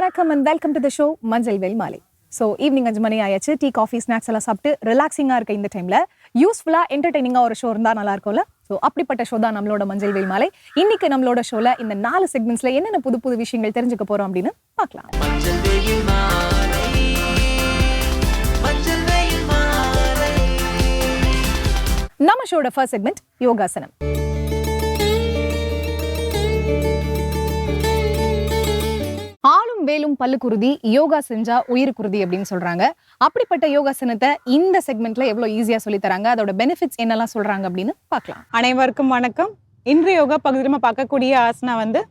வணக்கம் and welcome to the show மஞ்சள் வெல் மாலை. ஸோ ஈவினிங் அஞ்சு மணி ஆயாச்சு. டீ காஃபி ஸ்நாக்ஸ் எல்லாம் சாப்பிட்டு ரிலாக்ஸிங்காக இருக்க இந்த டைம்ல யூஸ்ஃபுல்லாக என்டர்டைனிங்காக ஒரு ஷோ இருந்தால் நல்லா இருக்கும்ல? ஸோ அப்படிப்பட்ட ஷோ தான் நம்மளோட மஞ்சள் வெயில் மாலை. இன்னைக்கு நம்மளோட ஷோல இந்த நாலு செக்மெண்ட்ஸ்ல என்னென்ன புது புது விஷயங்கள் தெரிஞ்சுக்க போறோம் அப்படின்னு பார்க்கலாம். நம்ம ஷோட ஃபர்ஸ்ட் செக்மெண்ட் யோகாசனம். ஆளும் பல்லுக்குருதி யோகா செஞ்சா உயிருக்குருதி அப்படின்னு சொல்றாங்க. அப்படிப்பட்ட யோகாசனத்தை இந்த செக்மெண்ட்ல எவ்வளவு ஈஸியா சொல்லி தராங்க? அதோட பெனிஃபிட்ஸ் என்னெல்லாம் சொல்றாங்க அப்படின்னு பார்க்கலாம். அனைவருக்கும் வணக்கம். இன்று யோகா பகுதியில் நம்ம பார்க்கக்கூடிய ஆசனா வந்து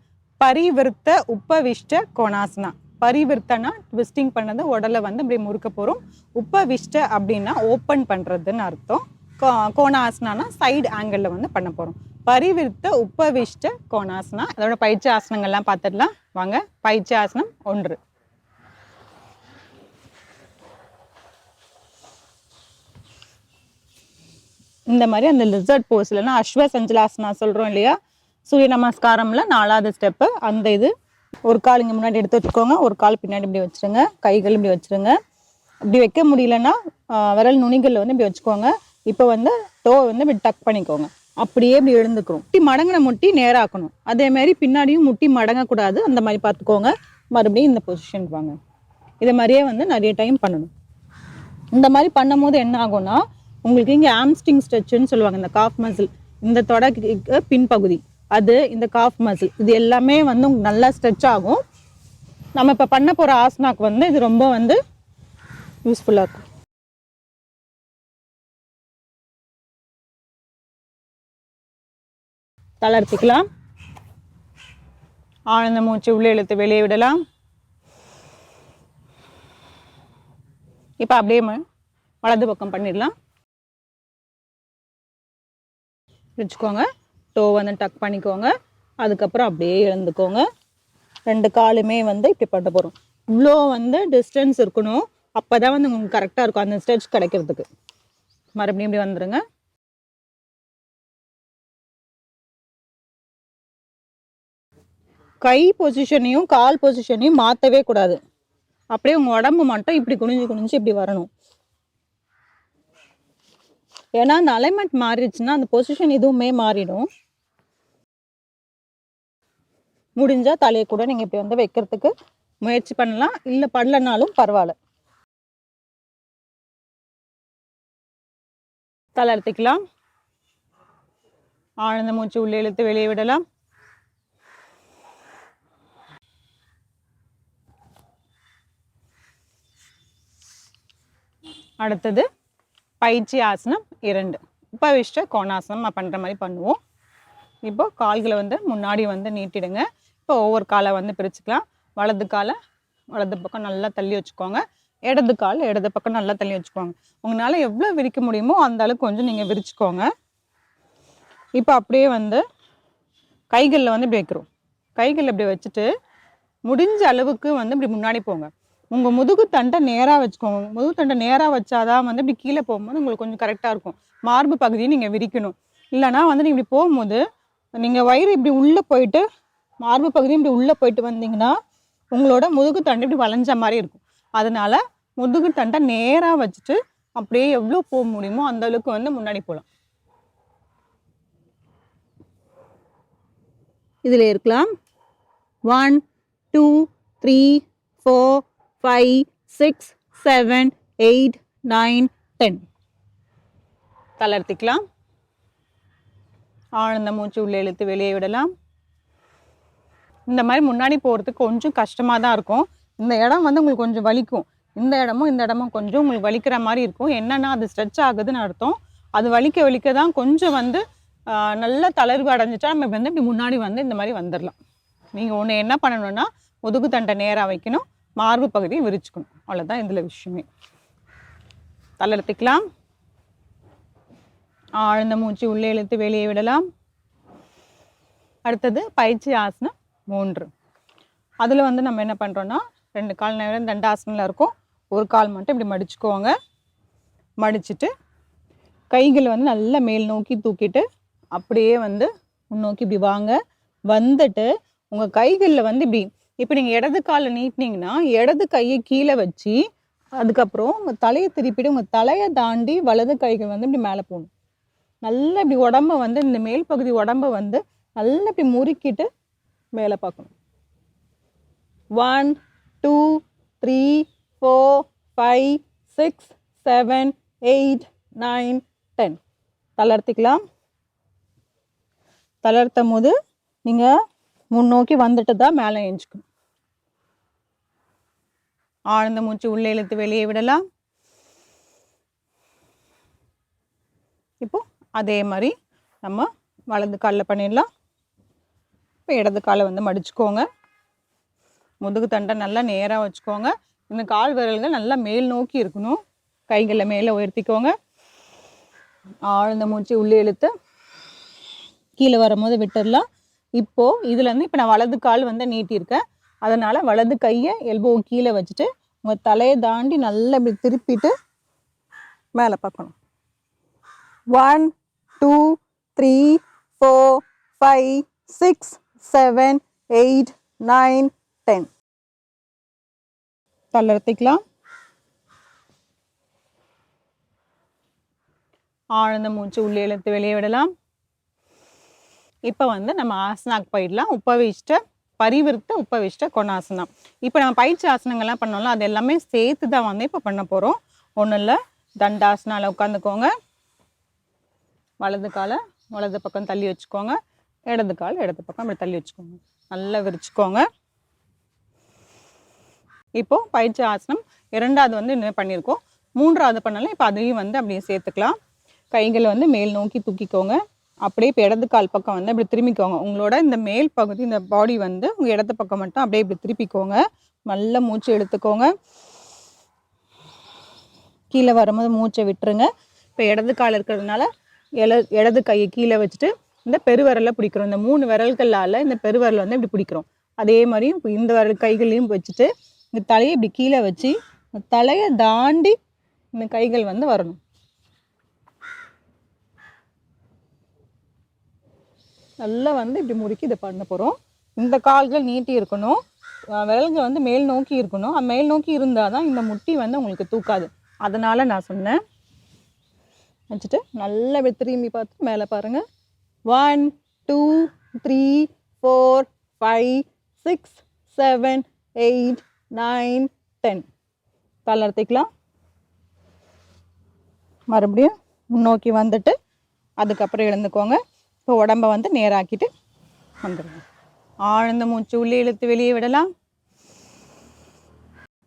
பரிவிருத்த உப்பவிஷ்ட கோணாசனா. பரிவிருத்தனா ட்விஸ்டிங் பண்ணது உடலை வந்து இப்படி முறுக்க போகிறோம் உப்பவிஷ்ட அப்படின்னா ஓப்பன் பண்ணுறதுன்னு அர்த்தம். கோ- கோணாசனானா சைடு ஆங்கிளில் வந்து பண்ண போகிறோம் பரிவிர்த்த உப்பவிஷ்ட கோணாசனா. அதோட பயிற்சி ஆசனங்கள்லாம் பார்த்துடலாம். வாங்க பயிற்சி ஆசனம் ஒன்று. இந்த மாதிரி அந்த லிசர்ட் போஸ் இல்லைன்னா அஸ்வ சஞ்சலாசனா சொல்கிறோம் இல்லையா? சூரிய நமஸ்காரம்ல நாலாவது ஸ்டெப்பு அந்த இது ஒரு கால் இங்கே முன்னாடி எடுத்து வச்சுக்கோங்க. ஒரு கால் பின்னாடி இப்படி வச்சிருங்க. கைகள் இப்படி வச்சிருங்க. இப்படி வைக்க முடியலன்னா விரல் நுனிகளில் வந்து இப்படி வச்சுக்கோங்க. இப்போ வந்து டோ வந்து இப்படி டக் பண்ணிக்கோங்க. அப்படியே இப்படி எழுந்துக்கிறோம் முட்டி மடங்கின முட்டி நேராக்கணும். அதே மாதிரி பின்னாடியும் முட்டி மடங்கக்கூடாது. அந்த மாதிரி பார்த்துக்கோங்க. மறுபடியும் இந்த பொசிஷனுக்கு வாங்க. இதை மாதிரியே வந்து நிறைய டைம் பண்ணணும். இந்த மாதிரி பண்ணும்போது என்ன ஆகும்னா உங்களுக்கு இங்கே ஆம்ஸ்டிங் ஸ்ட்ரெச்சுன்னு சொல்லுவாங்க. இந்த காஃப் மசில் இந்த தொடக்கு பின்பகுதி. அது இந்த காஃப் மசில் இது எல்லாமே வந்து உங்களுக்கு நல்லா ஸ்ட்ரெச் ஆகும். நம்ம இப்போ பண்ண போகிற ஆசனாக்கு வந்து இது ரொம்ப வந்து யூஸ்ஃபுல்லாக இருக்கும். தளர்த்திக்கலாம். ஆழ்ந்த மூச்சு உள்ளே இழுத்து வெளியே விடலாம். இப்போ அப்படியே வலது பக்கம் பண்ணிடலாம். வச்சுக்கோங்க டோ வந்து டக் பண்ணிக்கோங்க. அதுக்கப்புறம் அப்படியே எழுந்துக்கோங்க. ரெண்டு காலுமே வந்து இப்படி பண்ண போகிறோம் இவ்வளோ வந்து டிஸ்டன்ஸ் இருக்கணும். அப்போ தான் வந்து உங்களுக்கு கரெக்டாக இருக்கும். அந்த ஸ்டெச் கிடைக்கிறதுக்கு. மறுபடியும் இப்படி வந்துடுங்க கை பொசிஷனையும் கால் பொசிஷனையும் மாற்றவே கூடாது. அப்படியே உங்கள் உடம்பு மட்டும் இப்படி குனிஞ்சு குனிஞ்சு இப்படி வரணும். ஏன்னா அந்த அலைன்மெண்ட் மாறிடுச்சுன்னா அந்த பொசிஷன் இதுவுமே மாறிடும். முடிஞ்சால் தலையை கூட நீங்கள் இப்படி வந்து வைக்கிறதுக்கு முயற்சி பண்ணலாம். இல்லை பண்ணலனாலும் பரவாயில்ல. தலை தளர்த்திக்கலாம் ஆழ்ந்த மூச்சு உள்ளே இழுத்து வெளியே விடலாம். அடுத்தது பயிற்சி ஆசனம் இரண்டு. உபவிஷ்ட கோணாசனம் பண்ணுற மாதிரி பண்ணுவோம். இப்போ கால்களை வந்து முன்னாடி வந்து நீட்டிடுங்க. இப்போ ஒவ்வொரு காலை வந்து பிரிச்சுக்கலாம். வலது காலை வலது பக்கம் நல்லா தள்ளி வச்சுக்கோங்க. இடது கால் இடது பக்கம் நல்லா தள்ளி வச்சுக்கோங்க. உங்களால் எவ்வளோ விரிக்க முடியுமோ அந்த அளவுக்கு கொஞ்சம் நீங்கள் விரிச்சுக்கோங்க. இப்போ அப்படியே வந்து கைகளில் வந்து இப்படி வைக்கிறோம். கைகளில் இப்படி வச்சுட்டு முடிஞ்ச அளவுக்கு வந்து இப்படி முன்னாடி போங்க. உங்கள் முதுகு தண்டை நேராக வச்சுக்கோங்க. முதுகு தண்டை நேராக வச்சாதான் வந்து இப்படி கீழே போகும்போது உங்களுக்கு கொஞ்சம் கரெக்டாக இருக்கும். மார்பு பகுதியை நீங்கள் விரிக்கணும். இல்லைனா வந்து நீங்கள் இப்படி போகும்போது நீங்கள் வயிறு இப்படி உள்ளே போயிட்டு மார்பு பகுதியும் இப்படி உள்ளே போயிட்டு வந்தீங்கன்னா உங்களோட முதுகு தண்டை இப்படி வளைஞ்ச மாதிரி இருக்கும். அதனால முதுகு தண்டை நேராக வச்சுட்டு அப்படியே எவ்வளோ போக முடியுமோ அந்த அளவுக்கு வந்து முன்னாடி போகலாம் இதில் இருக்கலாம். One two three four five six seven eight nine ten தளர்த்திக்கலாம். ஆழ்ந்த மூச்சு உள்ளே இழுத்து வெளியே விடலாம். இந்த மாதிரி முன்னாடி போகிறதுக்கு கொஞ்சம் கஷ்டமாக தான் இருக்கும். இந்த இடம் வந்து உங்களுக்கு கொஞ்சம் வலிக்கும். இந்த இடமும் இந்த இடமும் கொஞ்சம் உங்களுக்கு வலிக்கிற மாதிரி இருக்கும். என்னென்னா அது ஸ்ட்ரெச் ஆகுதுன்னு அர்த்தம். அது வலிக்க வலிக்க தான் கொஞ்சம் வந்து நல்லா நல்ல தளர்வு அடைஞ்சிட்டா நம்ம வந்து இப்படி முன்னாடி வந்து இந்த மாதிரி வந்துடலாம் நீங்கள் ஒன்று என்ன பண்ணணும்னா முதுகு தண்டை நேராக வைக்கணும். மார்பு பகுதியும் விரிச்சுக்கணும். அவ்வளோதான் இதில் விஷயமே. தளர்த்திக்கலாம் ஆழ்ந்த மூச்சு உள்ளே இழுத்து வெளியே விடலாம். அடுத்தது பயிற்சி ஆசனம் மூன்று. அதில் வந்து நம்ம என்ன பண்ணுறோன்னா ரெண்டு கால் நேரம் தண்டாசனில் இருக்கும். ஒரு கால் மட்டும் இப்படி மடிச்சுக்கோங்க. மடிச்சுட்டு கைகளை வந்து நல்லா மேல் நோக்கி தூக்கிட்டு அப்படியே வந்து முன்னோக்கி இப்படி வாங்க. வந்துட்டு உங்கள் கைகளில் வந்து இப்படி இப்போ நீங்கள் இடது காலை நீட்டினீங்கன்னா இடது கையை கீழே வச்சு அதுக்கப்புறம் உங்கள் தலையை திருப்பிட்டு உங்கள் தலையை தாண்டி வலது கைகள் வந்து இப்படி மேலே போகணும். நல்லா இப்படி உடம்ப வந்து இந்த மேல் பகுதி உடம்ப வந்து நல்லா இப்படி முறுக்கிட்டு மேலே பார்க்கணும். One two three four five six seven eight nine ten தளர்த்திக்கலாம். தளர்த்தும் போது நீங்கள் முன்னோக்கி வந்துட்டு தான் மேலே எழுஞ்சிக்கணும் ஆழ்ந்த மூச்சு உள்ளே இழுத்து வெளியே விடலாம். இப்போ அதே மாதிரி நம்ம வலது காலில் பண்ணிடலாம். இப்போ இடது காலை வந்து மடிச்சுக்கோங்க. முதுகு தண்டை நல்லா நேராக வச்சுக்கோங்க. இந்த கால் விரல்கள் நல்லா மேல் நோக்கி இருக்கணும். கைகளை மேலே உயர்த்திக்கோங்க. ஆழ்ந்த மூச்சு உள்ளே இழுத்து கீழே வரும்போது விட்டுடலாம். இப்போது இதுலேருந்து இப்போ நான் வலது கால் வந்து நீட்டியிருக்கேன். அதனால் வலது கையை எல்போ கீழே வச்சுட்டு உங்கள் தலையை தாண்டி நல்லா இப்படி திருப்பிட்டு மேலே பார்க்கணும். One two three four five six seven eight nine ten தளர்த்திக்கலாம் ஆழ்ந்த மூச்சு உள்ளே இழுத்து வெளியே விடலாம். இப்போ வந்து நம்ம ஆசனாக்கு போயிடலாம். உப்பவிஷ்ட பரிவிருத்த உப்பவிஷ்ட கொணாசனம். இப்போ நம்ம பயிற்சி ஆசனங்கள்லாம் பண்ணோம்ல அது எல்லாமே சேர்த்து தான் வந்து இப்போ பண்ண போகிறோம் ஒன்றும் இல்லை தண்டாசனால உட்காந்துக்கோங்க. வலது காலை வலது பக்கம் தள்ளி வச்சுக்கோங்க. இடது கால் இடது பக்கம் இப்படி தள்ளி வச்சுக்கோங்க. நல்லா விரிச்சுக்கோங்க. இப்போ பயிற்சி ஆசனம் இரண்டாவது வந்து இன்னும் பண்ணியிருக்கோம். மூன்றாவது பண்ணலாம் இப்போ அதையும் வந்து அப்படியே சேர்த்துக்கலாம். கைகளை வந்து மேல் நோக்கி தூக்கிக்கோங்க. அப்படியே இப்போ இடது கால் பக்கம் வந்து இப்படி திரும்பிக்கோங்க. உங்களோட இந்த மேல் பகுதி இந்த பாடி வந்து உங்கள் இடது பக்கம் மட்டும் அப்படியே இப்படி திருப்பிக்கோங்க. நல்ல மூச்சு எடுத்துக்கோங்க கீழே வரும்போது மூச்சை விட்டுருங்க. இப்போ இடது கால் இருக்கிறதுனால இல இடது கையை கீழே வச்சுட்டு இந்த பெருவிரலை பிடிக்கிறோம். இந்த மூணு விரல்களால் இந்த பெருவிரலை வந்து இப்படி பிடிக்கிறோம். அதே மாதிரியும் இப்போ இந்த விரல் கைகளையும் வச்சுட்டு இந்த தலையை இப்படி கீழே வச்சு இந்த தலையை தாண்டி இந்த கைகள் வந்து வரணும். நல்லா வந்து இப்படி முறுக்கி இதை பண்ண போகிறோம் இந்த கால்கள் நீட்டி இருக்கணும். விரல்கள் வந்து மேல் நோக்கி இருக்கணும். மேல் நோக்கி இருந்தால் தான் இந்த முட்டி வந்து உங்களுக்கு தூக்காது. அதனால் நான் சொன்னேன். வச்சுட்டு நல்லா இப்படி திரும்பி பார்த்து மேலே பாருங்கள் one two three four five six seven eight nine ten தளர்த்திக்கலாம் மறுபடியும் முன்னோக்கி வந்துட்டு அதுக்கப்புறம் எழுந்துக்கோங்க. இப்போ உடம்ப வந்து நேராக்கிட்டு வந்துடுங்க ஆழ்ந்த மூச்சு உள்ளே இழுத்து வெளியே விடலாம்.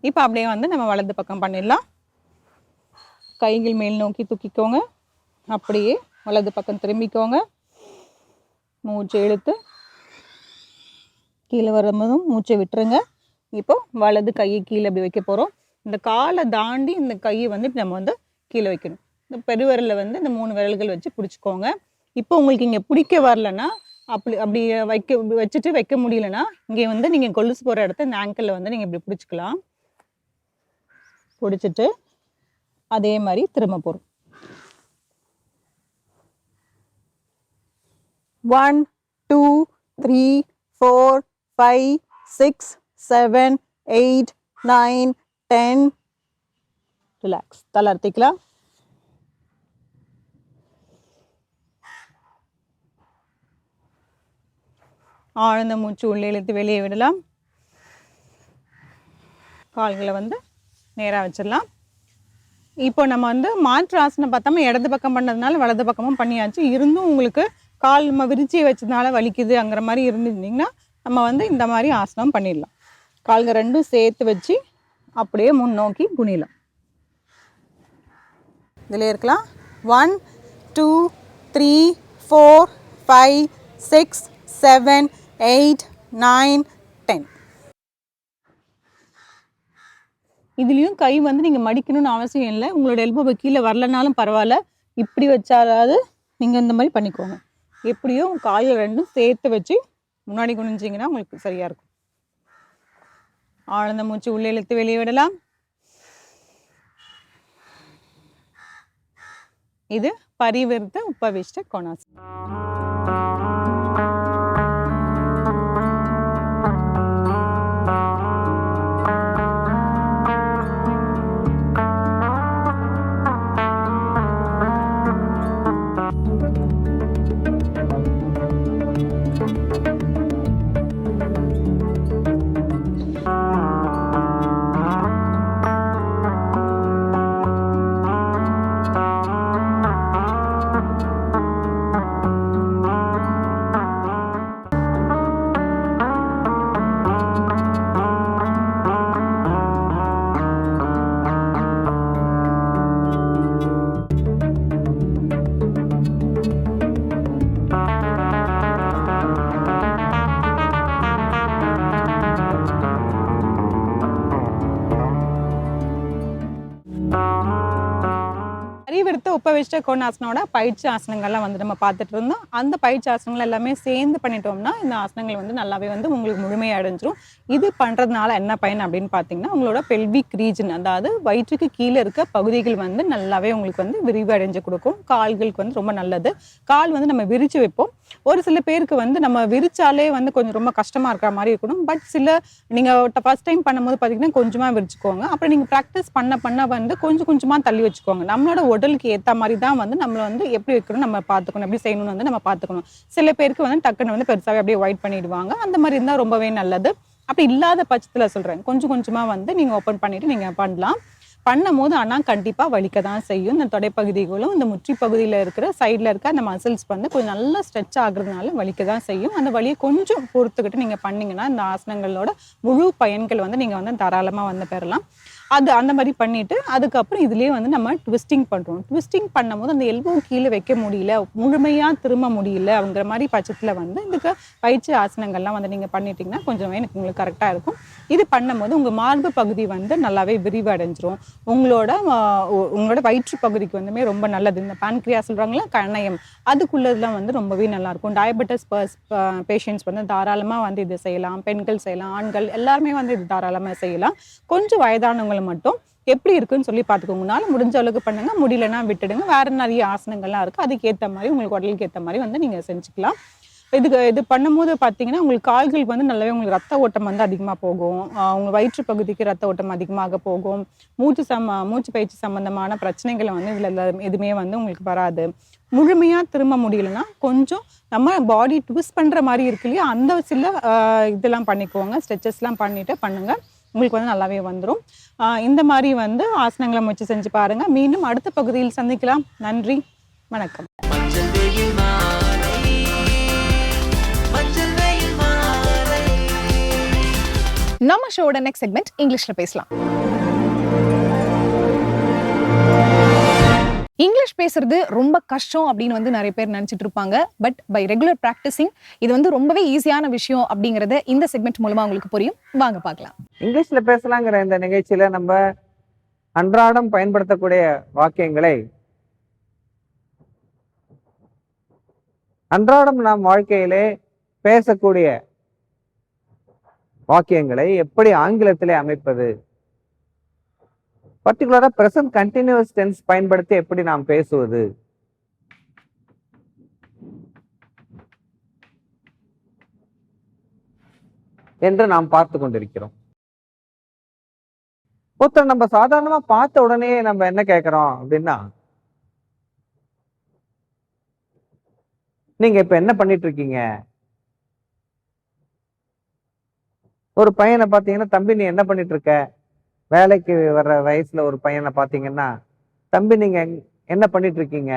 இப்போ அப்படியே வந்து நம்ம வலது பக்கம் பண்ணிடலாம். கைகள் மேல் நோக்கி தூக்கிக்கோங்க. அப்படியே வலது பக்கம் திரும்பிக்கோங்க. மூச்சு இழுத்து கீழே வரும்போதும் மூச்சை விட்டுருங்க. இப்போ வலது கையை கீழே அப்படி வைக்க போகிறோம் இந்த காலை தாண்டி இந்த கையை வந்து நம்ம வந்து கீழே வைக்கணும். இந்த பெருவிரலில் வந்து இந்த மூணு விரல்கள் வச்சு பிடிச்சிக்கோங்க. இப்போ உங்களுக்கு இங்கே பிடிக்க வரலன்னா அப்படி அப்படி வைக்க வச்சுட்டு வைக்க முடியலன்னா இங்கே வந்து நீங்கள் கொலுசு போகிற இடத்த இந்த ஆங்கிளில் வந்து நீங்கள் இப்படி பிடிச்சிக்கலாம். பிடிச்சிட்டு அதே மாதிரி திரும்ப போகிறோம் one two three four five six seven eight nine ten relax தளர்த்திக்கலாம் ஆழ்ந்த மூச்சு உள்ளே இழுத்து வெளியே விடலாம். கால்களை வந்து நேராக வச்சிடலாம். இப்போ நம்ம வந்து மாற்று ஆசனம் பார்த்தோம்னா இடது பக்கம் பண்ணதுனால வலது பக்கமும் பண்ணியாச்சு. இருந்தும் உங்களுக்கு கால் நம்ம விரிச்சி வச்சதுனால வலிக்குதுங்கிற மாதிரி இருந்துருந்தீங்கன்னா நம்ம வந்து இந்த மாதிரி ஆசனம் பண்ணிடலாம். கால்கள் ரெண்டும் சேர்த்து வச்சு அப்படியே முன்னோக்கி குனிலாம் இதில் இருக்கலாம். One two three four five six seven eight nine ten. இதுலேயும் கை வந்து நீங்கள் மடிக்கணும்னு அவசியம் இல்லை. உங்களோட எல்போவை கீழே வரலனாலும் பரவாயில்ல. இப்படி வச்சாலாவது நீங்கள் இந்த மாதிரி பண்ணிக்கோங்க. எப்படியோ காயில் ரெண்டும் சேர்த்து வச்சு முன்னாடி குனிஞ்சிங்கன்னா உங்களுக்கு சரியாக இருக்கும். ஆழ்ந்த மூச்சு உள்ளே இழுத்து வெளியே விடலாம். இது பரிவிருத்த உபவிஷ்ட கொணாசனம். Copa அறிவிருத்த கோணாசனோட பயிற்சி ஆசனங்கள்லாம் வந்து நம்ம பார்த்துட்டு இருந்தோம். அந்த பயிற்சி ஆசனங்கள் எல்லாமே சேர்ந்து பண்ணிட்டோம்னா இந்த ஆசனங்கள் வந்து நல்லாவே வந்து உங்களுக்கு முழுமையாக அடைஞ்சிரும். இது பண்ணுறதுனால என்ன பயன் அப்படின்னு பார்த்தீங்கன்னா உங்களோட பெல்விக் ரீஜன் அதாவது வயிற்றுக்கு கீழே இருக்க பகுதிகள் வந்து நல்லாவே உங்களுக்கு வந்து விரிவு அடைஞ்சு கொடுக்கும். கால்களுக்கு வந்து ரொம்ப நல்லது. கால் வந்து நம்ம விரிச்சு வைப்போம். ஒரு சில பேருக்கு வந்து நம்ம விரிச்சாலே வந்து கொஞ்சம் ரொம்ப கஷ்டமாக இருக்கிற மாதிரி இருக்கணும். பட் சில நீங்கள் ஃபர்ஸ்ட் டைம் பண்ணும்போது பார்த்தீங்கன்னா கொஞ்சமாக விரிச்சுக்கோங்க. அப்புறம் நீங்கள் ப்ராக்டிஸ் பண்ண பண்ண வந்து கொஞ்சம் கொஞ்சமாக தள்ளி வச்சுக்கோங்க. நம்மளோட உடலுக்கு ஏற்ற மாதிரி தான் வந்து நம்மளை வந்து எப்படி வைக்கணும் நம்ம பார்த்துக்கணும் எப்படி செய்யணும்னு வந்து நம்ம பார்த்துக்கணும். சில பேருக்கு வந்து டக்குன்னு வந்து பெருசாகவே அப்படியே ஒயிட் பண்ணிடுவாங்க. அந்த மாதிரி இருந்தால் ரொம்பவே நல்லது. அப்படி இல்லாத பட்சத்துல சொல்றேன். கொஞ்சம் கொஞ்சமா வந்து நீங்க ஓப்பன் பண்ணிட்டு நீங்க பண்ணலாம். பண்ணும் போது ஆனால் கண்டிப்பாக வலிக்க தான் செய்யும். இந்த தொடைப்பகுதிகளும் இந்த முற்றி பகுதியில் இருக்கிற சைடில் இருக்க அந்த மசில்ஸ் வந்து கொஞ்சம் நல்லா ஸ்ட்ரெச் ஆகுறதுனால வலிக்க தான் செய்யும். அந்த வலியை கொஞ்சம் பொறுத்துக்கிட்டு நீங்கள் பண்ணீங்கன்னா இந்த ஆசனங்களோட முழு பயன்கள் வந்து நீங்கள் வந்து தாராளமாக வந்து பெறலாம். அது அந்த மாதிரி பண்ணிட்டு அதுக்கப்புறம் இதுலேயே வந்து நம்ம ட்விஸ்டிங் பண்ணுறோம் ட்விஸ்டிங் பண்ணும்போது அந்த எல்போ கீழே வைக்க முடியல முழுமையாக திரும்ப முடியல அப்படிங்கிற மாதிரி பட்சத்தில் வந்து இதுக்கு பயிற்சி ஆசனங்கள்லாம் வந்து நீங்கள் பண்ணிட்டீங்கன்னா கொஞ்சம் எனக்கு உங்களுக்கு கரெக்டாக இருக்கும். இது பண்ணும்போது உங்கள் மார்பு பகுதி வந்து நல்லாவே விரிவடைஞ்சிரும். உங்களோட உ- உங்களோட வயிற்று பகுதிக்கு வந்துமே ரொம்ப நல்லது. இந்த பான்கிரியா சொல்கிறாங்களா கணயம் அதுக்குள்ளதெல்லாம் வந்து ரொம்பவே நல்லாயிருக்கும். டயபெட்டிஸ் பர்ஸ் பேஷண்ட்ஸ் வந்து தாராளமாக வந்து இது செய்யலாம். பெண்கள் செய்யலாம் ஆண்கள் எல்லாருமே வந்து இது தாராளமாக செய்யலாம். கொஞ்சம் வயதானவங்களை மட்டும். எப்படி இருக்குன்னு சொல்லி பார்த்துக்கோங்க. முடிஞ்ச அளவுக்கு பண்ணுங்க. முடியலன்னா விட்டுடுங்க. வேற நிறைய ஆசனங்கள்லாம் இருக்கு. அதுக்கு ஏற்ற மாதிரி உங்களுக்கு உடலுக்கு ஏற்ற மாதிரி வந்து நீங்க செஞ்சுக்கலாம். இதுக்கு இது பண்ணும்போது பார்த்தீங்கன்னா உங்களுக்கு கால்களுக்கு வந்து நல்லாவே உங்களுக்கு ரத்த ஓட்டம் வந்து அதிகமாக போகும். ஆஹ் உங்க வயிற்று பகுதிக்கு ரத்த ஓட்டம் அதிகமாக போகும். மூச்சு சம்ம மூச்சு பயிற்சி சம்பந்தமான பிரச்சனைகளை வந்து இதில் எதுவுமே வந்து உங்களுக்கு வராது. முழுமையாக திரும்ப முடியலன்னா கொஞ்சம் நம்ம பாடி ட்விஸ்ட் பண்ணுற மாதிரி இருக்கு இல்லையா? அந்த சில இதெல்லாம் பண்ணிக்குவோங்க ஸ்ட்ரெச்சஸ்லாம் பண்ணிட்டு பண்ணுங்க. உங்களுக்கு வந்து நல்லாவே வந்துடும் இந்த மாதிரி வந்து ஆசனங்களை முயற்சி செஞ்சு பாருங்க. மீண்டும் அடுத்த பகுதியில் சந்திக்கலாம். நன்றி. வணக்கம். நம்ம ஷோட நெக்ஸ்ட் செக்மெண்ட் இங்கிலீஷ்ல பேசலாம். இங்கிலீஷ் பேசுறது ரொம்ப கஷ்டம் அப்படின்னு வந்து நிறைய பேர் நினச்சிட்டு இருப்பாங்க. பட் பை ரெகுலர் ப்ராக்டிஸிங் இது வந்து ரொம்பவே ஈஸியான விஷயம் அப்படிங்கறத இந்த செக்மெண்ட் மூலமா உங்களுக்கு புரியும். வாங்க பார்க்கலாம். இங்கிலீஷ்ல பேசலாங்கிற இந்த நிகழ்ச்சியில நம்ம அன்றாடம் பயன்படுத்தக்கூடிய வாக்கியங்களை அன்றாடம் நாம் வாழ்க்கையிலே பேசக்கூடிய வாக்கியங்களை எப்படி ஆங்கிலத்திலே அமைப்பது? பர்டிகுலராக ப்ரெசன்ட் கண்டினியூஸ் டென்ஸ் பயன்படுத்தி எப்படி நாம் பேசுவது? என்று நாம் பார்த்து கொண்டிருக்கிறோம். ஒருத்தர் நம்ம சாதாரணமா பார்த்த உடனே நம்ம என்ன கேட்கிறோம் அப்படின்னா நீங்க இப்ப என்ன பண்ணிட்டு இருக்கீங்க? ஒரு பையனை பாத்தீங்கன்னா தம்பி நீ என்ன பண்ணிட்டு இருக்க? வேலைக்கு வர்ற வயசுல ஒரு பையனை பாத்தீங்கன்னா தம்பி நீங்க என்ன பண்ணிட்டு இருக்கீங்க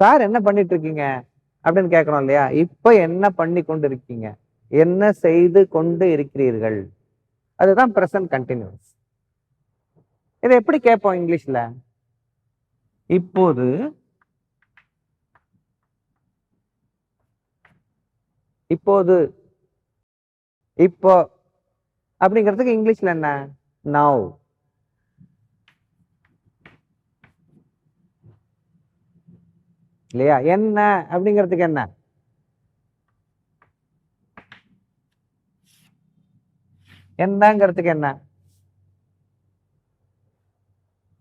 சார் என்ன பண்ணிட்டு இருக்கீங்க அப்படின்னு கேட்கணும் இல்லையா? இப்ப என்ன பண்ணி கொண்டு இருக்கீங்க என்ன செய்து கொண்டு இருக்கிறீர்கள்? அதுதான் ப்ரெசன்ட் கண்டினியூஸ் இதை எப்படி கேட்போம் இங்கிலீஷ்ல? இப்போது இப்போது இப்போ அப்படிங்கிறதுக்கு இங்கிலீஷ்ல என்ன? நவ் இல்லையா? என்ன அப்படிங்கிறதுக்கு என்ன? என்னங்கிறதுக்கு என்ன?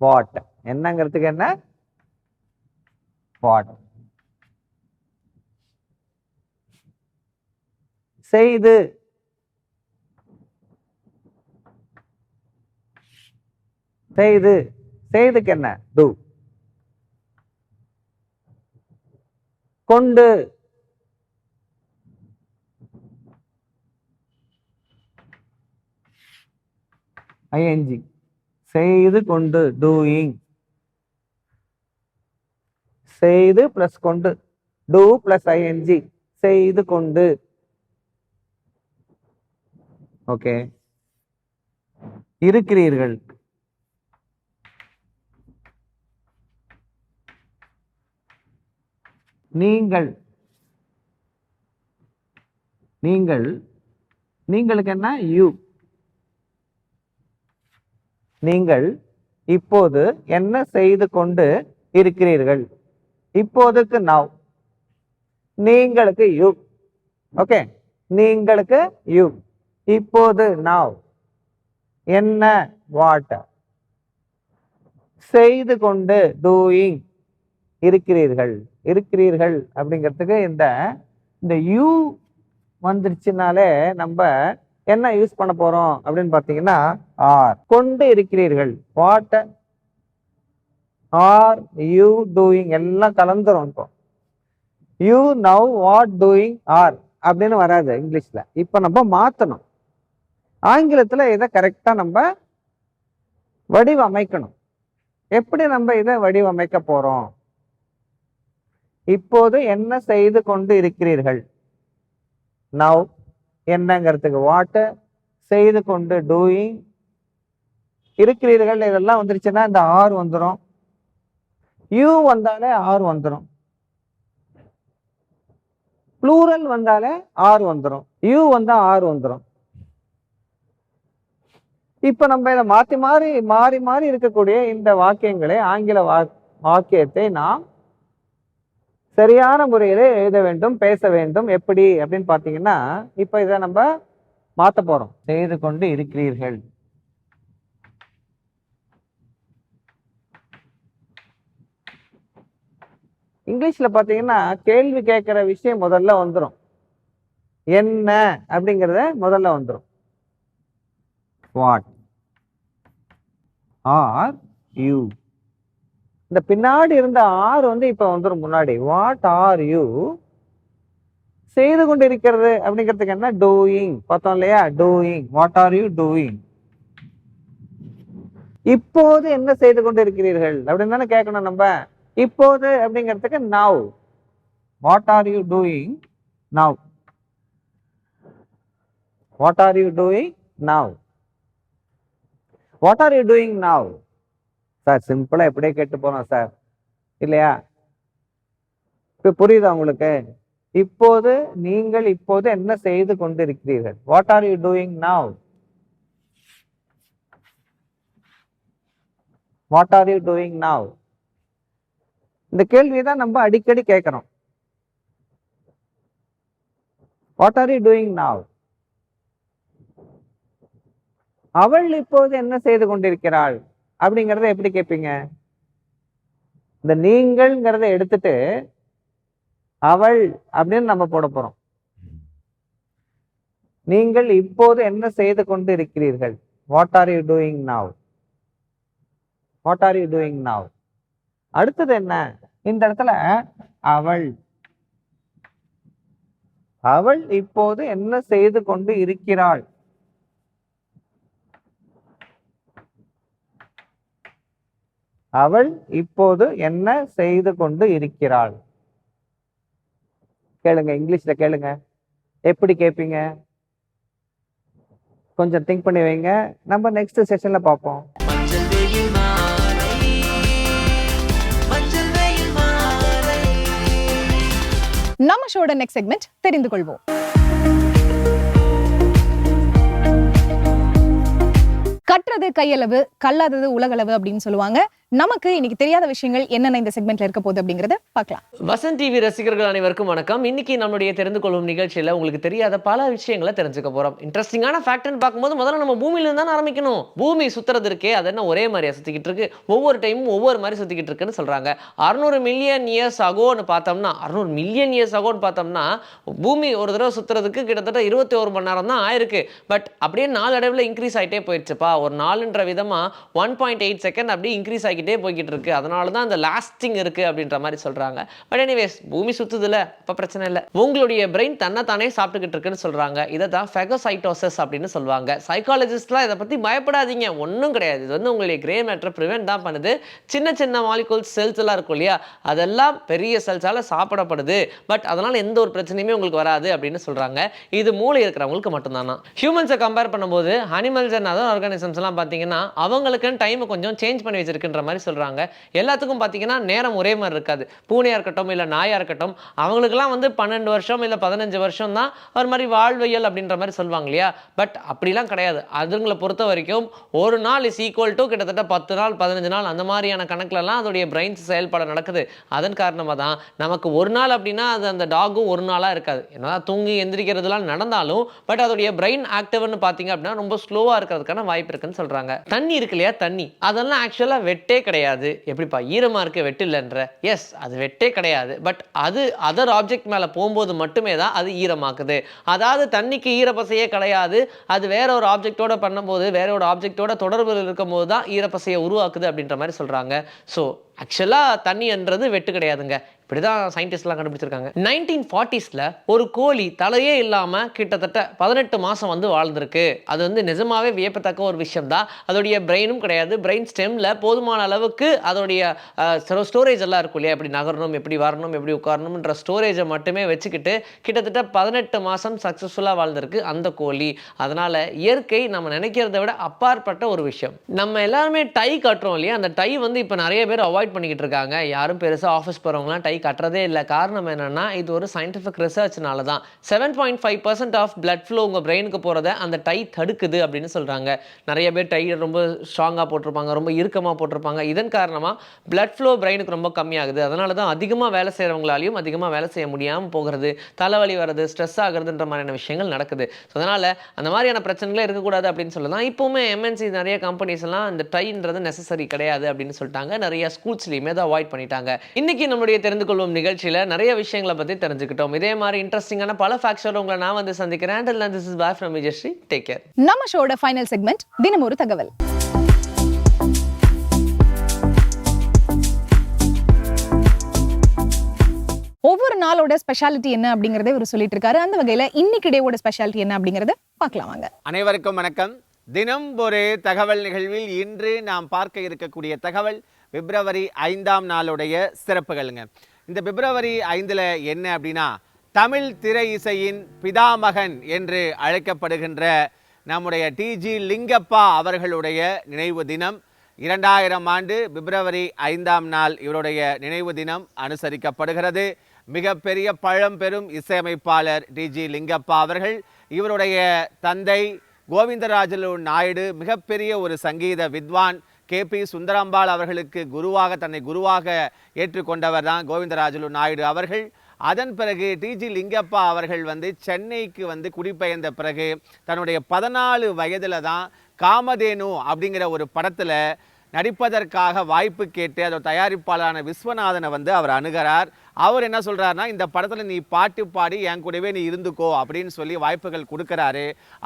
வாட் என்னங்கிறதுக்கு என்ன? வாட் செய்து. செய்து செய்துக்கு என்ன? டு. கொண்டு. ஐஎன்ஜி செய்து கொண்டு டூயிங் செய்து பிளஸ் கொண்டு டூ பிளஸ் ஐஎன்ஜி செய்து கொண்டு. ஓகே இருக்கிறீர்கள். நீங்கள் நீங்கள் நீங்களுக்கு என்ன? யூ நீங்கள் இப்போது என்ன செய்து கொண்டு இருக்கிறீர்கள்? இப்போதுக்கு நவ் நீங்களுக்கு யூ ஓகே நீங்களுக்கு யூ இப்போது நவ் என்ன? வாட் செய்து கொண்டு டூயிங் இருக்கிறீர்கள் இருக்கிறீர்கள் அப்படிங்கிறதுக்கு இந்த இந்த யூ வந்துருச்சுனாலே நம்ம என்ன யூஸ் பண்ண போறோம் அப்படின்னு பார்த்தீங்கன்னா ஆர் கொண்டு இருக்கிறீர்கள். வாட் ஆர் யூ டூயிங் எல்லாம் கலந்துரும் இப்போ. You now what doing are அப்படின்னு வராது இங்கிலீஷில். இப்போ நம்ம மாற்றணும் ஆங்கிலத்தில் இதை கரெக்டாக நம்ம வடிவமைக்கணும். எப்படி நம்ம இதை வடிவமைக்க போகிறோம் இப்போது என்ன செய்து கொண்டு இருக்கிறீர்கள்? நவ் என்னங்கிறதுக்கு வாட் செய்து கொண்டு டூயிங் இருக்கிறீர்கள். இதெல்லாம் வந்துருச்சுன்னா இந்த ஆர் வந்துடும் யூ வந்தாலே ஆர் வந்துடும் ப்ளூரல் வந்தாலே ஆர் வந்துடும் யூ வந்தால் ஆர் வந்துடும் இப்போ நம்ம இதை மாற்றி மாறி மாறி மாறி இருக்கக்கூடிய இந்த வாக்கியங்களை ஆங்கில வா- வாக்கியத்தை நாம் சரியான முறையில் எழுத வேண்டும் பேச வேண்டும். எப்படி அப்படின்னு பார்த்தீங்கன்னா இப்போ இதை நம்ம மாற்ற போகிறோம் செய்து கொண்டு இருக்கிறீர்கள். இங்கிலீஷில் பார்த்தீங்கன்னா கேள்வி கேட்குற விஷயம் முதல்ல வந்துடும் என்ன அப்படிங்கிறத முதல்ல வந்துடும் வாட் ஆர் யூ இந்த பின்னாடி இருந்த ஆர் வந்து இப்போ வந்துடும் முன்னாடி. வாட் ஆர் யூ செய்து கொண்டு இருக்கிறது அப்படிங்கிறதுக்கு என்ன? டூயிங் பார்த்தோம் இல்லையா? Doing what are you doing இப்போது என்ன செய்து கொண்டு இருக்கிறீர்கள் அப்படின்னு தானே கேட்கணும் நம்ம. இப்போது அப்படிங்கிறதுக்கு now what are you doing now what are you doing now what are you doing now sir சிம்பிளா எப்படியே கேட்டு போறோம் சார். இல்லையா? இப்போ புரியுதா உங்களுக்கு? இப்போது நீங்கள் இப்போது என்ன செய்து கொண்டிருக்கிறீர்கள்? What are you doing now what are you doing now இந்த கேள்வியை தான் நம்ம அடிக்கடி கேட்குறோம். What are you doing now அவள் இப்போது என்ன செய்து கொண்டிருக்கிறாள்? அப்படிங்கறத எப்படி கேட்பீங்க? இந்த நீங்கள்ங்கிறத எடுத்துட்டு அவள் அப்படின்னு நம்ம போட போறோம். நீங்கள் இப்போது என்ன செய்து கொண்டு இருக்கிறீர்கள் what are you doing now what are you doing now அடுத்தது என்ன? இந்த இடத்துல அவள். அவள் இப்போது என்ன செய்து கொண்டு இருக்கிறாள்? அவள் இப்போது என்ன செய்து கொண்டு இருக்கிறாள்? கேளுங்க இங்கிலீஷ்ல கேளுங்க. எப்படி கேட்பீங்க கொஞ்சம் திங்க் பண்ணி வைங்க. நம்ம நெக்ஸ்ட் செஷன்ல பார்ப்போம். நம்ம ஷோட நெக்ஸ்ட் செக்மெண்ட் தெரிந்து கொள்வோம். கற்றது கையளவு கல்லாதது உலகளவு அப்படின்னு சொல்லுவாங்க. நமக்கு இன்னைக்கு தெரியாத விஷயங்கள் என்னென்ன இந்த செக்மெண்ட்ல இருக்க போகுது அப்படிங்கறத பார்க்கலாம். வசந்த் டிவி ரசிகர்கள் அனைவருக்கும் வணக்கம். இன்னைக்கு நம்மளுடைய தெரிந்து கொள்ளும் நிகழ்ச்சியில உங்களுக்கு தெரியாத பல விஷயங்களை தெரிஞ்சுக்க போறோம். இன்ட்ரெஸ்டிங்கான ஃபேக்ட்னு பார்க்கும்போது முதல்ல நம்ம பூமியில தான் ஆரம்பிக்கணும். பூமி சுத்துறது இருக்கே அது என்ன ஒரே மாதிரியா சுத்திக்கிட்டு இருக்கு? ஒவ்வொரு டைமும் ஒவ்வொரு மாதிரி சுத்திக்கிட்டு இருக்குன்னு சொல்றாங்க. அறுநூறு மில்லியன் இயர்ஸ் ஆகும்னு பார்த்தோம்னா அறுநூறு மில்லியன் இயர்ஸ் ஆகோன்னு பார்த்தோம்னா பூமி ஒரு தடவை சுத்துறதுக்கு கிட்டத்தட்ட இருபத்தி ஒரு மணி நேரம் தான் ஆயிருக்கு. பட் அப்படியே நாளடைவில் இன்க்ரீஸ் ஆகிட்டே போயிடுச்சுப்பா. ஒரு நாலுன்ற விதமா ஒன் பாயிண்ட் எயிட் செகண்ட் அப்படியே இன்க்ரீஸ் ஆகிட்டே போய்கிட்டு இருக்கு அதனால தான் அந்த லாஸ்டிங் இருக்கு அப்படின்ற மாதிரி சொல்றாங்க. பட் எனிவேஸ் பூமி சுத்துதுல அப்ப பிரச்சனை இல்லை. உங்களுடைய பிரெயின் தன்னைத்தானே சாப்பிட்டுக்கிட்டு இருக்குன்னு சொல்றாங்க. இதை தான் ஃபெகோசைட்டோசஸ் அப்படின்னு சொல்லுவாங்க. சைக்காலஜிஸ்ட்லாம் இதை பத்தி பயப்படாதீங்க. ஒன்றும் கிடையாது. இது வந்து உங்களுடைய கிரே மேட்டரை ப்ரிவென்ட் தான் பண்ணுது. சின்ன சின்ன மாலிகூல்ஸ் செல்ஸ் எல்லாம் இருக்கும் இல்லையா? அதெல்லாம் பெரிய செல்ஸால சாப்பிடப்படுது. பட் அதனால எந்த ஒரு பிரச்சனையுமே உங்களுக்கு வராது அப்படின்னு சொல்றாங்க. இது மூளை இருக்கிறவங்களுக்கு மட்டும்தானா? ஹியூமன்ஸை கம்பேர் பண்ணும்போது அனிமல்ஸ் அண்ட் அதர் ஆர்கானிசம்ஸ் எல்லாம் பார்த்தீங்கன்னா அவங்களுக்குன்னு டைமை கொஞ்சம் சேஞ்ச் பண்ணி வச்சிருக்குன்ற மாதிரி சொல்கிறாங்க எல்லாத்துக்கும் பார்த்தீங்கன்னா நேரம் ஒரே மாதிரி இருக்காது. பூனையாக இருக்கட்டும் இல்லை நாயாக இருக்கட்டும் அவங்களுக்குலாம் வந்து பன்னெண்டு வருஷம் இல்லை பதினஞ்சு வருஷம் தான் ஒரு மாதிரி வாழ்வியல் அப்படின்ற மாதிரி சொல்லுவாங்க இல்லையா? பட் அப்படிலாம் கிடையாது. அதுங்களை பொறுத்த வரைக்கும் ஒரு நாள் இஸ் ஈக்குவல் டு கிட்டத்தட்ட பத்து நாள் பதினஞ்சு நாள் அந்த மாதிரியான கணக்கிலலாம் அதோடைய பிரெயின்ஸ் செயல்பாடு நடக்குது. அதன் காரணமாக தான் நமக்கு ஒரு நாள் அப்படின்னா அது அந்த டாகும் ஒரு நாளாக இருக்காது. ஏன்னா தூங்கி எந்திரிக்கிறதுலாம் நடந்தாலும் பட் அதோடைய பிரெயின் ஆக்டிவ்னு பார்த்தீங்க அப்படின்னா ரொம்ப ஸ்லோவாக இருக்கிறதுக்கான வாய்ப்பு இருக்குன்னு சொல்கிறாங்க தண்ணி இருக்கு இல்லையா? தண்ணி. அதெல்லாம் ஆக்சுவலாக வெட்டே கிடையாது. எப்படிப்பா ஈரமாக இருக்க வெட்டு இல்லைன்ற. எஸ் அது வெட்டே கிடையாது. பட் அது அதர் ஆப்ஜெக்ட் மேலே போகும்போது மட்டுமே தான் அது ஈரமாக்குது. அதாவது தண்ணிக்கு ஈரப்பசையே கிடையாது. அது வேற ஒரு ஆப்ஜெக்டோட பண்ணும்போது வேற ஒரு ஆப்ஜெக்டோட தொடர்பில் இருக்கும்போது தான் ஈரப்பசையை உருவாக்குது அப்படின்ற மாதிரி சொல்கிறாங்க ஸோ ஆக்சுவலாக தண்ணின்றது வெட்டு கிடையாதுங்க. இப்படி தான் சயின்டிஸ்ட்லாம் கண்டுபிடிச்சிருக்காங்க. நைன்டீன் ஃபார்ட்டிஸில் ஒரு கோழி தலையே இல்லாமல் கிட்டத்தட்ட பதினெட்டு மாதம் வந்து வாழ்ந்திருக்கு. அது வந்து நிஜமாவே வியப்பத்தக்க ஒரு விஷயம் தான் அதோடைய பிரெயினும் கிடையாது. பிரெயின் ஸ்டெம்மில் போதுமான அளவுக்கு அதோடைய ஸ்டோரேஜ் எல்லாம் இருக்கும் இல்லையா? எப்படி நகரணும் எப்படி வரணும் எப்படி உட்காரணும்ன்ற ஸ்டோரேஜை மட்டுமே வச்சுக்கிட்டு கிட்டத்தட்ட பதினெட்டு மாதம் சக்ஸஸ்ஃபுல்லாக வாழ்ந்திருக்கு அந்த கோழி. அதனால் இயற்கை நம்ம நினைக்கிறத விட அப்பாற்பட்ட ஒரு விஷயம். நம்ம எல்லாருமே டை கட்டுறோம் இல்லையா? அந்த டை வந்து இப்போ நிறைய பேர் அவாய்ட் பண்ணிக்கிட்டு இருக்காங்க. யாரும் பெருசாக ஆஃபீஸ் போகிறவங்களாம் டை கட்டுறதே இல்லை. காரணம் என்னன்னா இது ஒரு சயின்டிஃபிக் ரிசர்ச்னால தான். Seven point five percent of blood flow உங்கள் பிரெயினுக்கு போகிறத அந்த டை தடுக்குது அப்படின்னு சொல்கிறாங்க நிறைய பேர் டை ரொம்ப ஸ்ட்ராங்காக போட்டிருப்பாங்க ரொம்ப இறுக்கமாக போட்டிருப்பாங்க. இதன் காரணமாக பிளட் ஃப்ளோ பிரெயினுக்கு ரொம்ப கம்மியாகுது. அதனால தான் அதிகமாக வேலை செய்கிறவங்களாலையும் அதிகமாக வேலை செய்ய முடியாமல் போகிறது தலைவலி வர்றது ஸ்ட்ரெஸ் ஆகுறதுன்ற மாதிரியான விஷயங்கள் நடக்குது. ஸோ அதனால் அந்த மாதிரியான பிரச்சனைகளே இருக்கக்கூடாது அப்படின்னு சொல்லலாம் இப்போவுமே எம்என்சி நிறைய கம்பெனிஸ் எல்லாம் இந்த டைன்றது நெசசரி கிடையாது அப்படின்னு சொல்லிட்டாங்க. நிறைய ஸ்கூல்ஸ்லையுமே அதை அவாய்ட் பண்ணிட்டாங்க. இன்னைக்கு நம்மளுடைய தெரிந்து கொள்வோம் நிகழ்ச்சியில் நிறைய விஷயங்களை பற்றி தெரிஞ்சுக்கிட்டோம். இதே மாதிரி இன்ட்ரெஸ்டிங்கான பல ஃபேக்ட்ஸோட உங்களை நான் வந்து சந்திக்கிறேன். And this is bye from Vijayasri take care நம்ம ஷோட ஃபைனல் செக்மெண்ட் தினம் ஒரு தகவல். ஒவ்வொரு நாளோட ஸ்பெஷாலிட்டி என்ன அப்படிங்கறத இவர் சொல்லிட்டு இருக்காரு அந்த வகையில இன்னைக்கு டேவோட ஸ்பெஷாலிட்டி என்ன அப்படிங்கறத பார்க்கலாம் வாங்க. அனைவருக்கும் வணக்கம். தினம் ஒரு தகவல் நிகழ்வில் இன்று நாம் பார்க்க இருக்கக்கூடிய தகவல் பிப்ரவரி ஐந்தாம் நாளுடைய சிறப்புகளுங்க. இந்த பிப்ரவரி ஐந்தில் என்ன அப்படின்னா தமிழ் திரை இசையின் பிதாமகன் என்று அழைக்கப்படுகின்ற நம்முடைய டிஜி லிங்கப்பா அவர்களுடைய நினைவு தினம். இரண்டாயிரம் ஆண்டு பிப்ரவரி ஐந்தாம் நாள் இவருடைய நினைவு தினம் அனுசரிக்கப்படுகிறது. மிகப்பெரிய பழம்பெரும் இசையமைப்பாளர் டிஜி லிங்கப்பா அவர்கள் இவருடைய தந்தை கோவிந்தராஜலு நாயுடு மிகப்பெரிய ஒரு சங்கீத வித்வான். கே. பி. சுந்தராம்பாள் அவர்களுக்கு குருவாக தன்னை குருவாக ஏற்றுக்கொண்டவர் தான் கோவிந்தராஜலு நாயுடு அவர்கள். அதன் பிறகு டிஜி லிங்கப்பா அவர்கள் வந்து சென்னைக்கு வந்து குடிபெயர்ந்த பிறகு தன்னுடைய பதினாலு வயதில் தான் காமதேனு அப்படிங்கிற ஒரு படத்தில் நடிப்பதற்காக வாய்ப்பு கேட்டு அதோட தயாரிப்பாளரான விஸ்வநாதனை வந்து அவர் அணுகிறார். அவர் என்ன சொல்கிறாருன்னா இந்த படத்தில் நீ பாட்டு பாடி என் கூடவே நீ இருந்துக்கோ அப்படின்னு சொல்லி வாய்ப்புகள் கொடுக்குறாரு.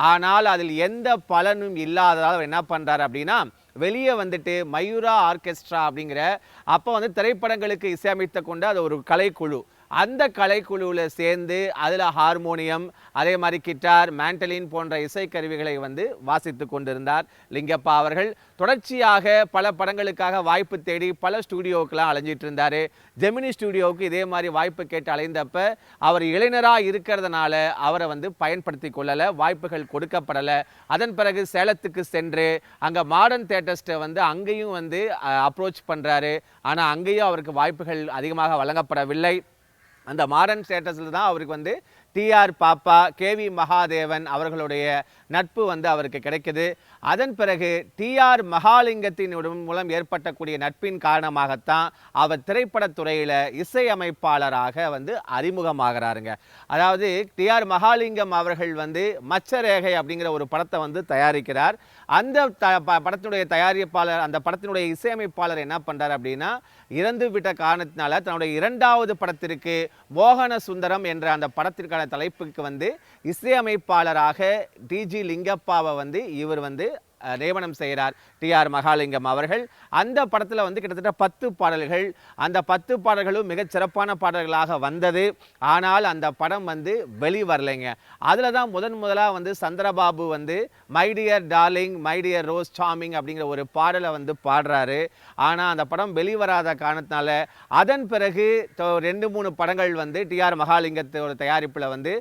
ஆனால் அதில் எந்த பலனும் இல்லாததால் அவர் என்ன பண்ணுறாரு அப்படின்னா வெளியே வந்துட்டு மயூரா ஆர்கெஸ்ட்ரா அப்படிங்கிற அப்போ வந்து திரைப்படங்களுக்கு இசையமைத்த கொண்டு அது ஒரு கலைக்குழு. அந்த கலைக்குழுவில் சேர்ந்து அதில் ஹார்மோனியம் அதே மாதிரி கிட்டார் மேண்டலின் போன்ற இசைக்கருவிகளை வந்து வாசித்து கொண்டிருந்தார் லிங்கப்பா அவர்கள். தொடர்ச்சியாக பல படங்களுக்காக வாய்ப்பு தேடி பல ஸ்டூடியோக்கெல்லாம் அலைஞ்சிட்டு இருந்தார். ஜெமினி ஸ்டூடியோவுக்கு இதே மாதிரி வாய்ப்பு கேட்டு அலைந்தப்ப அவர் இளைஞராக இருக்கிறதுனால அவரை வந்து பயன்படுத்தி கொள்ளலை வாய்ப்புகள் கொடுக்கப்படலை. அதன் பிறகு சேலத்துக்கு சென்று அங்கே மாடர்ன் தேட்டர்ஸ்ட்டை வந்து அங்கேயும் வந்து அப்ரோச் பண்ணுறாரு ஆனால் அங்கேயும் அவருக்கு வாய்ப்புகள் அதிகமாக வழங்கப்படவில்லை. அந்த மாடர்ன் ஸ்டேட்டஸில் தான் அவருக்கு வந்து டிஆர் பாப்பா கேவி மகாதேவன் அவர்களுடைய நட்பு வந்து அவருக்கு கிடைக்குது. அதன் பிறகு டிஆர் மகாலிங்கத்தின் மூலம் ஏற்பட்டக்கூடிய நட்பின் காரணமாகத்தான் அவர் திரைப்படத்துறையில் இசையமைப்பாளராக வந்து அறிமுகமாகிறாருங்க. அதாவது டிஆர் மகாலிங்கம் அவர்கள் வந்து மச்சரேகை அப்படிங்கிற ஒரு படத்தை வந்து தயாரிக்கிறார். அந்த த ப- படத்தினுடைய தயாரிப்பாளர் அந்த படத்தினுடைய இசையமைப்பாளர் என்ன பண்றாரு அப்படின்னா இறந்து விட்ட காரணத்தினால தன்னுடைய இரண்டாவது படத்திற்கு மோகன சுந்தரம் என்ற அந்த படத்திற்கான தலைப்புக்கு வந்து இசையமைப்பாளராக டிஜி லிங்கப்பாவை வந்து இவர் வந்து நியமனம் செய்கிறார் டிஆர் மகாலிங்கம் அவர்கள். அந்த படத்தில் வந்து கிட்டத்தட்ட பத்து பாடல்கள் அந்த பத்து பாடல்களும் மிகச் சிறப்பான பாடல்களாக வந்தது. ஆனால் அந்த படம் வந்து வெளிவரலைங்க. அதில் தான் முதன் முதலாக வந்து சந்திரபாபு வந்து my dear darling my dear rose charming அப்படிங்கிற ஒரு பாடலை வந்து பாடுறாரு. ஆனால் அந்த படம் வெளிவராத காரணத்தினால அதன் பிறகு ரெண்டு மூணு படங்கள் வந்து டிஆர் மகாலிங்கத்தோட தயாரிப்பில் வந்து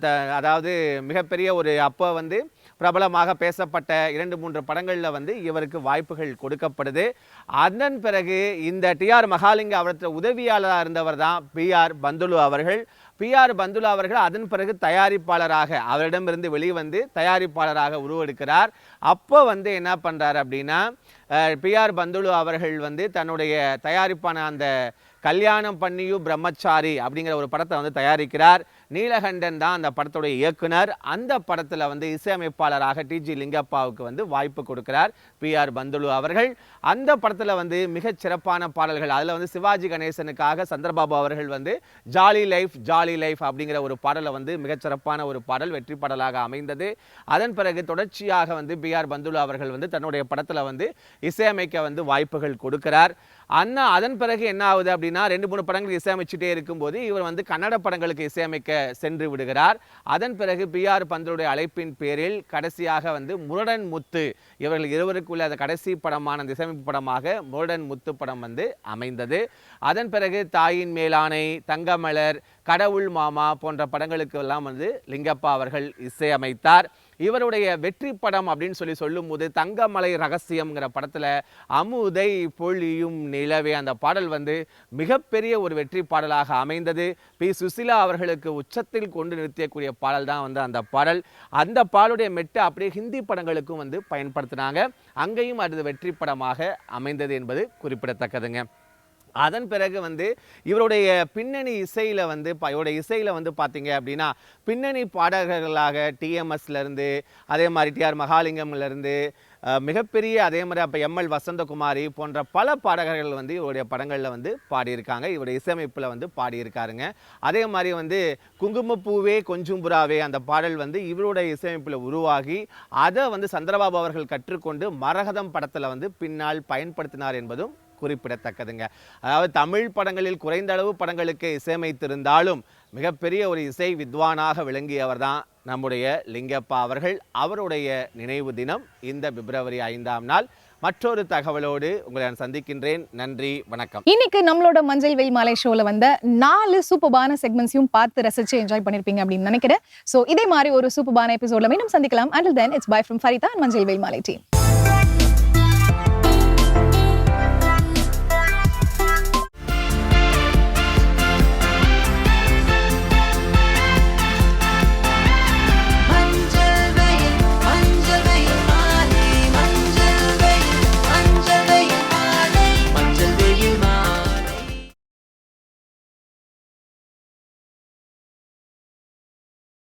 த- அதாவது மிகப்பெரிய ஒரு அப்போ வந்து பிரபலமாக பேசப்பட்ட இரண்டு மூன்று படங்களில் வந்து இவருக்கு வாய்ப்புகள் கொடுக்கப்படுது. அதன் பிறகு இந்த டிஆர் மகாலிங்க அவரது உதவியாளராக இருந்தவர் தான் பிஆர் பந்துலு அவர்கள். பிஆர் பந்துலு அவர்கள் அதன் பிறகு தயாரிப்பாளராக அவரிடமிருந்து வெளிவந்து தயாரிப்பாளராக உருவெடுக்கிறார். அப்போ வந்து என்ன பண்ணுறாரு அப்படின்னா பிஆர் பந்துலு அவர்கள் வந்து தன்னுடைய தயாரிப்பான அந்த கல்யாணம் பண்ணியு பிரம்மச்சாரி அப்படிங்கிற ஒரு படத்தை வந்து தயாரிக்கிறார். நீலகண்டன் தான் அந்த படத்துடைய இயக்குனர். அந்த படத்தில் வந்து இசையமைப்பாளராக டிஜி லிங்கப்பாவுக்கு வந்து வாய்ப்பு கொடுக்கிறார் பிஆர் பந்துலு அவர்கள். அந்த படத்தில் வந்து மிகச் சிறப்பான பாடல்கள். அதில் வந்து சிவாஜி கணேசனுக்காக சந்திரபாபு அவர்கள் வந்து ஜாலி லைஃப் ஜாலி லைஃப் அப்படிங்கிற ஒரு பாடலை வந்து மிகச்சிறப்பான ஒரு பாடல் வெற்றி பாடலாக அமைந்தது. அதன் பிறகு தொடர்ச்சியாக வந்து பிஆர் பந்துலு அவர்கள் வந்து தன்னுடைய படத்தில் வந்து இசையமைக்க வந்து வாய்ப்புகள் கொடுக்கிறார். அண்ணா அதன் பிறகு என்ன ஆகுது அப்படின்னா ரெண்டு மூணு படங்கள் இசையமைச்சுட்டே இருக்கும்போது இவர் வந்து கன்னட படங்களுக்கு இசையமைக்க சென்று விடுகிறார். அதன் பிறகு பிஆர் பந்தலுடைய அழைப்பின் பேரில் கடைசியாக வந்து முரடன் முத்து இவர்கள் இருவருக்குள்ள அந்த கடைசி படமான அந்த இசையமைப்பு படமாக முரடன் முத்து படம் வந்து அமைந்தது. அதன் பிறகு தாயின் மேலானை தங்கமலர் கடவுள் மாமா போன்ற படங்களுக்கு எல்லாம் வந்து லிங்கப்பா அவர்கள் இசையமைத்தார். இவருடைய வெற்றி படம் அப்படின்னு சொல்லி சொல்லும்போது தங்கமலை ரகசியம்ங்கிற படத்தில் அமுதை பொழியும் நிலவே அந்த பாடல் வந்து மிகப்பெரிய ஒரு வெற்றி பாடலாக அமைந்தது. பி. சுசிலா அவர்களுக்கு உச்சத்தில் கொண்டு நிறுத்தியக்கூடிய பாடல் தான் வந்து அந்த பாடல். அந்த பாடலுடைய மெட்டு அப்படியே ஹிந்தி படங்களுக்கும் வந்து பயன்படுத்தினாங்க. அங்கேயும் அது வெற்றி படமாக அமைந்தது என்பது குறிப்பிடத்தக்கதுங்க. அதன் பிறகு வந்து இவருடைய பின்னணி இசையில் வந்து ப- இவருடைய இசையில் வந்து பார்த்தீங்க அப்படின்னா பின்னணி பாடகர்களாக டிஎம்எஸ்லேருந்து அதே மாதிரி டிஆர் மகாலிங்கம்லேருந்து மிகப்பெரிய அதே மாதிரி அப்போ எம்எல் வசந்தகுமாரி போன்ற பல பாடகர்கள் வந்து இவருடைய படங்களில் வந்து பாடியிருக்காங்க. இவருடைய இசையமைப்பில் வந்து பாடியிருக்காருங்க. அதே மாதிரி வந்து குங்குமப்பூவே கொஞ்சம் புறாவே அந்த பாடல் வந்து இவருடைய இசையமைப்பில் உருவாகி அதை வந்து சந்திரபாபு அவர்கள் கற்றுக்கொண்டு மரகதம் படத்தில் வந்து பின்னால் பயன்படுத்தினார் என்பதும் குறிப்பிடத்தக்கதுங்க. அதாவது தமிழ் படங்களில் குறைந்த அளவு படங்களுக்கு இசையமைத்திருந்தாலும் மிகப்பெரிய ஒரு இசை வித்வானாக விளங்கியவர் தான் நம்முடைய லிங்கப்பா அவர்கள். அவருடைய நினைவு தினம் இந்த பிப்ரவரி ஐந்தாம் நாள். மற்றொரு தகவலோடு உங்களை நான் சந்திக்கின்றேன். நன்றி வணக்கம். இன்னைக்கு நம்மளோட மஞ்சள் வெயில் மாலை ஷோல வந்த நாலு சூப்பர்பான செக்மெண்ட்ஸையும் பார்த்து ரசிச்சு என்ஜாய் பண்ணிருப்பீங்க அப்படின்னு நினைக்கிறேன். சோ இதே மாதிரி ஒரு சூப்பர்பான எபிசோட்ல மீண்டும் சந்திக்கலாம். Until then it's bye from Farida மஞ்சள் வெயில் மாலை டீம்